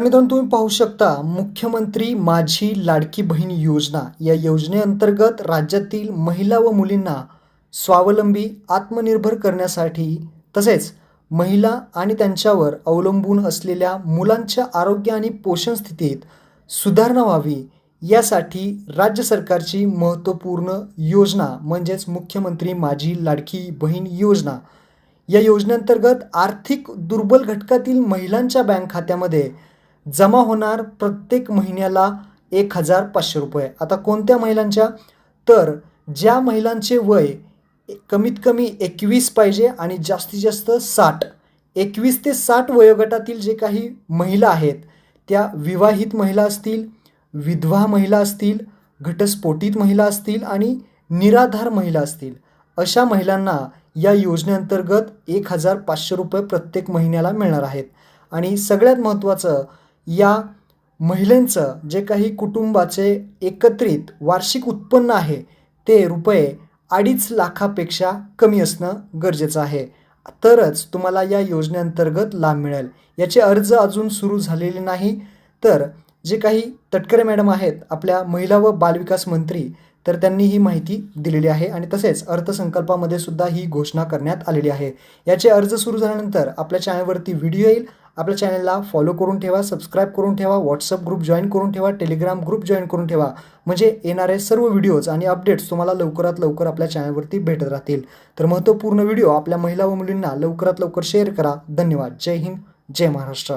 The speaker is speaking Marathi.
मित्रांनो तुम्ही पाहू शकता मुख्यमंत्री माझी लाडकी बहीण योजना. या योजनेअंतर्गत राज्यातील महिला व मुलींना स्वावलंबी आत्मनिर्भर करण्यासाठी तसेच महिला आणि त्यांच्यावर अवलंबून असलेल्या मुलांच्या आरोग्य आणि पोषण स्थितीत सुधारणा व्हावी यासाठी राज्य सरकारची महत्त्वपूर्ण योजना म्हणजेच मुख्यमंत्री माझी लाडकी बहीण योजना. या योजनेअंतर्गत आर्थिक दुर्बल घटकातील महिलांच्या बँक खात्यामध्ये जमा होणार प्रत्येक महिन्याला एक हजार पाचशे रुपये. आता कोणत्या महिलांच्या? तर ज्या महिलांचे वय कमीत कमी एकवीस पाहिजे आणि जास्तीत जास्त साठ. एकवीस ते साठ वयोगटातील जे काही महिला आहेत त्या विवाहित महिला असतील विधवा महिला असतील घटस्फोटित महिला असतील आणि निराधार महिला असतील अशा महिलांना या योजनेअंतर्गत एक हजार पाचशे रुपये प्रत्येक महिन्याला मिळणार आहेत. आणि सगळ्यात महत्त्वाचं या महिलांचं जे काही कुटुंबाचे एकत्रित वार्षिक उत्पन्न आहे ते रुपये अडीच लाखापेक्षा कमी असणं गरजेचं आहे. तरच तुम्हाला या योजनेअंतर्गत लाभ मिळेल. याचे अर्ज अजून सुरू झालेले नाही. तर जे काही तटकरे मॅडम आहेत आपल्या महिला व बालविकास मंत्री तर त्यांनी ही माहिती दिलेली आहे आणि तसेच अर्थसंकल्पामध्ये सुद्धा ही घोषणा करण्यात आलेली आहे. याचे अर्ज सुरू झाल्यानंतर आपल्या चॅनलवरती व्हिडिओ येईल. आपल्या चॅनलला फॉलो करून ठेवा सबस्क्राईब करून ठेवा व्हॉट्सअप ग्रुप जॉईन करून ठेवा टेलिग्राम ग्रुप जॉईन करून ठेवा. म्हणजे येणारे सर्व व्हिडिओज आणि अपडेट्स तुम्हाला लवकरात लवकर आपल्या चॅनलवरती भेटत राहतील. तर महत्त्वपूर्ण व्हिडिओ आपल्या महिला व मुलींना लवकरात लवकर शेअर करा. धन्यवाद. जय हिंद. जय महाराष्ट्र.